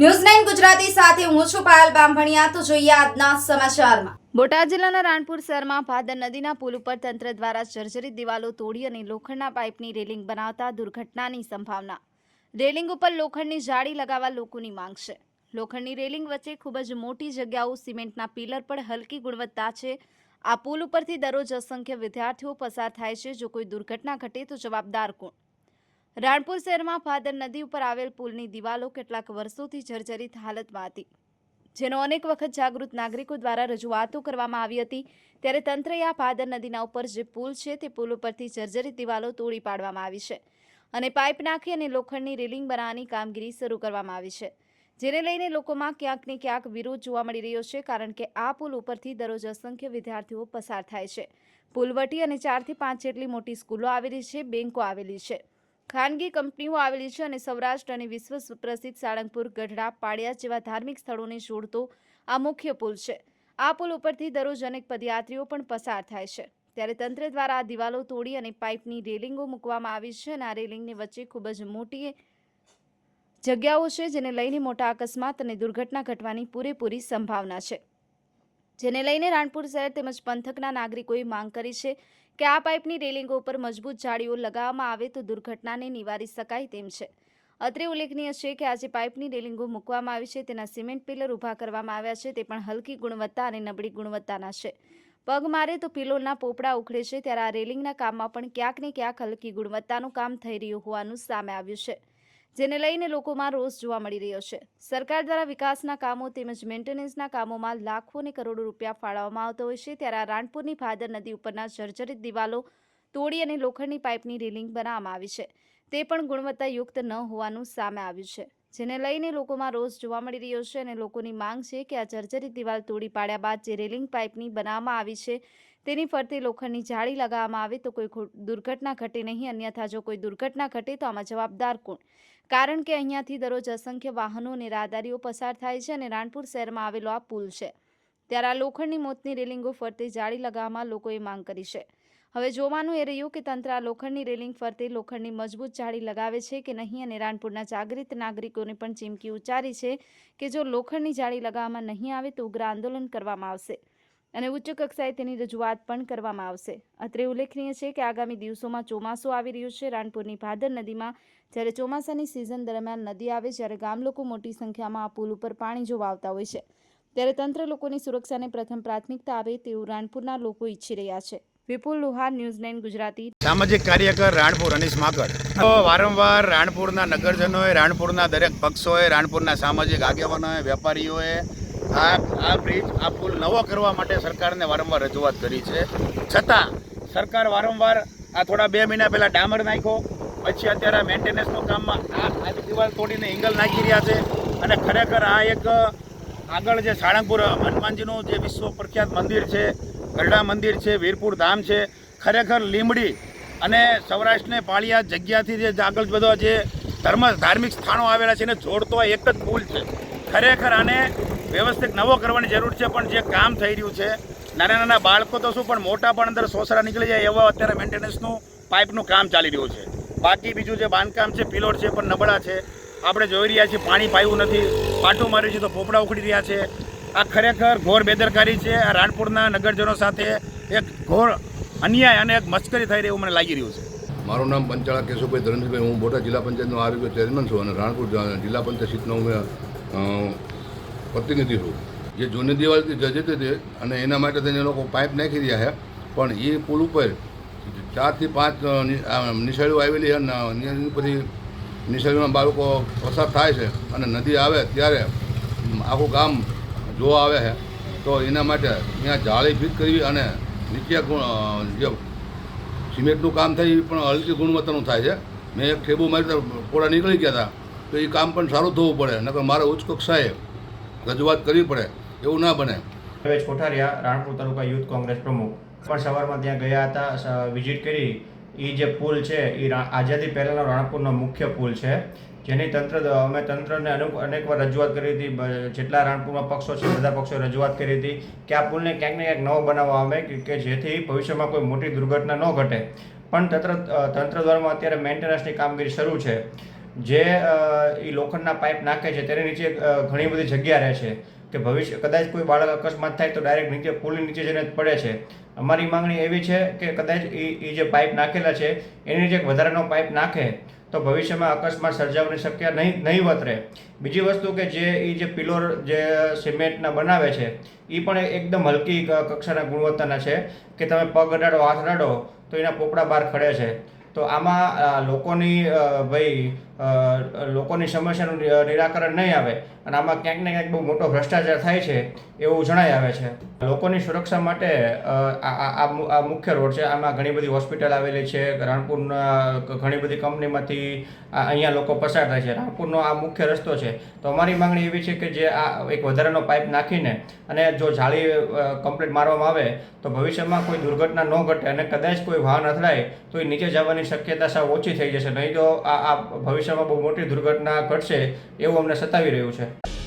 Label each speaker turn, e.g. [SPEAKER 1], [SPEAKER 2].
[SPEAKER 1] News Gujarati સાથે હું છું પાયલ બામભણિયા. તો જોઈએ આજના સમાચારમાં. બોટાદ જિલ્લાના રાણપુર શહેરમાં ભાદર નદીના પુલ ઉપર તંત્ર દ્વારા જર્જરિત દિવાલો તોડી અને લોખંડના પાઇપની રેલિંગ બનાવતા દુર્ઘટનાની સંભાવના. રેલિંગ ઉપર લોખંડની જાળી લગાવવા લોકોની માંગ છે. લોખંડની રેલિંગ વચ્ચે ખૂબ જ મોટી જગ્યાઓ, સિમેન્ટના પિલર પર હલકી ગુણવત્તા છે. આ પુલ ઉપરથી દરરોજ અસંખ્ય વિદ્યાર્થીઓ પસાર થાય છે. જો કોઈ દુર્ઘટના ઘટે તો જવાબદાર કોણ? રાણપુર શહેરમાં ભાદર નદી ઉપર આવેલ પુલની દિવાલો કેટલાક વર્ષોથી જર્જરિત હાલતમાં હતી, જેનો અનેક વખત જાગૃત નાગરિકો દ્વારા રજૂઆતો કરવામાં આવી હતી. ત્યારે તંત્રએ આ ભાદર નદીના ઉપર જે પુલ છે તે પુલ ઉપરથી જર્જરિત દિવાલો તોડી પાડવામાં આવી છે અને પાઇપ નાખી અને લોખંડની રેલિંગ બનાવવાની કામગીરી શરૂ કરવામાં આવી છે, જેને લઈને લોકોમાં ક્યાંક ને ક્યાંક વિરોધ જોવા મળી રહ્યો છે, કારણ કે આ પુલ ઉપરથી દરરોજ અસંખ્ય વિદ્યાર્થીઓ પસાર થાય છે. પુલવટી અને ચારથી પાંચ જેટલી મોટી સ્કૂલો આવેલી છે બેન્કો આવેલી છે. ખાનગી કંપનીઓ આવેલી છે અને સૌરાષ્ટ્ર અને વિશ્વ પ્રસિદ્ધ સાળંગપુર, ગઢડા પાડિયા જેવા ધાર્મિક સ્થળોને જોડતો આ મુખ્ય પુલ છે. આ પુલ ઉપરથી દરરોજ અનેક પદયાત્રીઓ પણ પસાર થાય છે. ત્યારે તંત્ર દ્વારા આ દિવાલો તોડી અને પાઇપની રેલિંગો મૂકવામાં આવી છે અને આ રેલિંગની વચ્ચે ખૂબ જ મોટી જગ્યાઓ છે જેને લઈને મોટા અકસ્માત અને દુર્ઘટના ઘટવાની પૂરેપૂરી સંભાવના છે. જેને લઈને રાણપુર શહેર તેમજ પંથકના નાગરિકોએ માંગ કરી છે કે આ પાઇપની રેલિંગો ઉપર મજબૂત જાળીઓ લગાવવામાં આવે તો દુર્ઘટનાને નિવારી શકાય તેમ છે. અત્રે ઉલ્લેખનીય છે કે આજે પાઇપની રેલિંગો મૂકવામાં આવી છે, તેના સિમેન્ટ પિલર ઊભા કરવામાં આવ્યા છે, તે પણ હલકી ગુણવત્તા અને નબળી ગુણવત્તાના છે. પગ મારે તો પિલોના પોપડા ઉખડે છે, ત્યારે આ રેલિંગના કામમાં પણ ક્યાંક ને ક્યાંક હલકી ગુણવત્તાનું કામ થઈ રહ્યું હોવાનું સામે આવ્યું છે. જેને લઈને લોકોમાં રોષ જોવા મળી રહ્યો છે. સરકાર દ્વારા વિકાસના કામો તેમજ મેન્ટેનન્સના કામોમાં લાખો અને કરોડો રૂપિયા ફાળવવામાં આવતો હોય છે, ત્યારે આ રાણપુરની ભાદર નદી ઉપરના જર્જરિત દિવાલો તોડી અને લોખંડની પાઇપની રેલિંગ બનાવવામાં આવી છે. તે પણ ગુણવત્તાયુક્ત ન હોવાનું સામે આવ્યું છે. જેને લઈને લોકોમાં રોષ જોવા મળી રહ્યો છે અને લોકોની માંગ છે કે આ જર્જરિત દિવાલ તોડી પાડ્યા બાદ જે રેલિંગ પાઇપની બનાવવામાં આવી છે, તેની ફરતે લોખંડની જાળી લગાવવામાં આવે તો કોઈ દુર્ઘટના ઘટે નહીં, અન્યથા જો કોઈ દુર્ઘટના ઘટે તો આમાં જવાબદાર કોણ? કારણ કે અહીંયાથી દરરોજ અસંખ્ય વાહનો અને રાહદારીઓ પસાર થાય છે અને રાણપુર શહેરમાં આવેલો આ પુલ છે. ત્યારે આ લોખંડની મોતની રેલિંગો ફરતે જાળી લગાવવામાં લોકોએ માંગ કરી છે. હવે જોવાનું એ રહ્યું કે તંત્ર આ લોખંડની રેલિંગ ફરતે લોખંડની મજબૂત જાળી લગાવે છે કે નહીં અને રાણપુરના જાગૃત નાગરિકોને પણ ચીમકી ઉચ્ચારી છે કે જો લોખંડની જાળી લગાવવામાં નહીં આવે તો ઉગ્ર આંદોલન કરવામાં આવશે. અને ઉચ્ચ કક્ષાએ તેની રજૂઆત પણ કરવામાં આવશે. અત્રે ઉલ્લેખનીય છે કે આગામી દિવસોમાં ચોમાસું આવી રહ્યું છે. રાણપુરની ભાદર નદીમાં જ્યારે ચોમાસાની સિઝન દરમિયાન નદી આવે જ્યારે ગામ લોકો મોટી સંખ્યામાં આ પુલ ઉપર પાણી જોવા આવતા હોય છે. ત્યારે તંત્ર લોકોની સુરક્ષાને પ્રથમ પ્રાથમિકતા આવે તેવું રાણપુરના લોકો ઈચ્છી રહ્યા છે. Vipul Luhar, news nine Gujarati.
[SPEAKER 2] સામાજિક કાર્યકર રાણપુર અનીસ માકડ વારંવાર રાણપુરના નગરજનોએ રાણપુરના દરેક પક્ષોએ રાણપુરના સામાજિક આગેવાનોએ, વેપારીઓએ આ આ બ્રિજ આ પુલ નવો કરવા માટે સરકારને વારંવાર રજૂઆત કરી છે. છતાં સરકાર વારંવાર આ થોડા બે મહિના પહેલાં ડામર નાખ્યો. પછી અત્યારે મેન્ટેનન્સનું કામમાં આ આજે દિવાલ તોડીને એંગલ નાખી રહ્યા છે. અને ખરેખર આ એક આગળ જે સાળંગપુર હનુમાનજીનું જે વિશ્વ પ્રખ્યાત મંદિર છે ગરડા મંદિર છે, વીરપુર ધામ છે, ખરેખર લીમડી અને સૌરાષ્ટ્રને પાળિયા જગ્યાથી જે આગળ બધા જે ધર્મ ધાર્મિક સ્થાનો આવેલા છે, એને જોડતો એક જ પુલ છે. ખરેખર આને વ્યવસ્થિત નવો કરવાની જરૂર છે, પણ જે કામ થઈ રહ્યું છે, નાના નાના બાળકો તો શું, પણ મોટા પણ અંદર સોસરા નીકળી જાય એવા અત્યારે મેન્ટેનન્સનું પાઇપનું કામ ચાલી રહ્યું છે. બાકી બીજું જે બાંધકામ છે પિલોટ છે, પણ નબળા છે. આપણે જોઈ રહ્યા છીએ પાણી પાયું નથી. પાટું માર્યું છે તો પોપડા ઉખડી રહ્યા છે. આ ખરેખર ઘોર બેદરકારી છે. આ રાણપુરના નગરજનો સાથે એક ઘોર અન્યાય અને એક મશ્કરી થઈ રહી એવું મને લાગી રહ્યું છે.
[SPEAKER 3] મારું નામ પંચાળા કેશુભાઈ ધરણજીભાઈ. હું બોટાદ જિલ્લા પંચાયતનો આરોગ્ય ચેરમેન છું અને રાણપુર જિલ્લા પંચાયત સીટનો હું પ્રતિનિધિ જે જૂની દિવાળીથી જજતી હતી અને એના માટે તેને લોકો પાઇપ નાખી રહ્યા છે. પણ એ પુલ ઉપર ચારથી પાંચ નિશાળીઓ આવેલી અને પછી નિશાળીઓના બાળકો પસાર થાય છે અને નદી આવે ત્યારે આખું ગામ જોવા આવે છે. તો એના માટે ત્યાં જાળી ફિટ કરવી અને નીચે જે સિમેન્ટનું કામ થાય એ પણ હલકી ગુણવત્તાનું થાય છે. મેં એક ઠેબુ મારી પોળા નીકળી ગયા હતા. તો એ કામ પણ સારું થવું પડે. નકર મારે ઉચ્ચ કક્ષાએ રજૂઆત કરવી પડે, એવું ના બને.
[SPEAKER 4] હવે કોઠારિયા, રાણપુર તાલુકા યુથ કોંગ્રેસ પ્રમુખ. પણ સવારમાં ત્યાં ગયા હતા વિઝિટ કરી. એ જે પુલ છે એ આઝાદી પહેલાંનો રાણપુરનો મુખ્ય પુલ છે. જેની તંત્ર અમે તંત્રને અનેક, અનેકવાર રજૂઆત કરી હતી. જેટલા રાણપુરમાં પક્ષો છે, બધા પક્ષોએ રજૂઆત કરી હતી કે આ પુલને ક્યાંક ને ક્યાંક નવો બનાવવા અમે, કે- જેથી ભવિષ્યમાં કોઈ મોટી દુર્ઘટના ન ઘટે. પણ તંત્ર તંત્ર દ્વારા અત્યારે મેન્ટેનન્સની કામગીરી શરૂ છે. જે એ લોખંડના પાઇપ નાખે છે, તેની નીચે ઘણી બધી જગ્યા રહે છે. કે ભવિષ્ય, કદાચ કોઈ બાળક અકસ્માત થાય તો ડાયરેક્ટ નીચે, પુલની નીચે જઈને પડે છે. અમારી માંગણી એવી છે કે કદાચ એ એ જે પાઇપ નાખેલા છે, એની નીચે વધારાનો પાઇપ નાખે, તો ભવિષ્યમાં અકસ્માત સર્જાવાની શક્ય નહીં નહીવત રહે બીજી વસ્તુ કે જે એ જે પિલોર, જે સિમેન્ટના બનાવે છે એ પણ એકદમ હલકી કક્ષાના ગુણવત્તાના છે. કે તમે પગ અડાડો, હાથ અડાડો, તો એના પોપડા બહાર ખડે છે. તો આમાં લોકોની ભાઈ લોકોની સમસ્યાનું નિરાકરણ નહીં આવે અને આમાં ક્યાંક ને ક્યાંક બહુ મોટો ભ્રષ્ટાચાર થાય છે એવું જણાઈ આવે છે. લોકોની સુરક્ષા માટે આ મુખ્ય રોડ છે, આમાં ઘણી બધી હોસ્પિટલ આવેલી છે, રાણપુરના ઘણી બધી કંપનીમાંથી અહીંયા લોકો પસાર થાય છે. રાણપુરનો આ મુખ્ય રસ્તો છે. તો અમારી માંગણી એવી છે કે જે આ એક વધારાનો પાઇપ નાખીને અને જો જાળી કમ્પ્લીટ મારવામાં આવે, તો ભવિષ્યમાં કોઈ દુર્ઘટના ન ઘટે અને કદાચ કોઈ વાહન અથડાય, તો એ નીચે જવાની શક્યતા સાવ ઓછી થઈ જશે. નહીં તો આ આ ભવિષ્યમાં બહુ મોટી દુર્ઘટના ઘટશે એવું અમને સતાવી રહ્યું છે.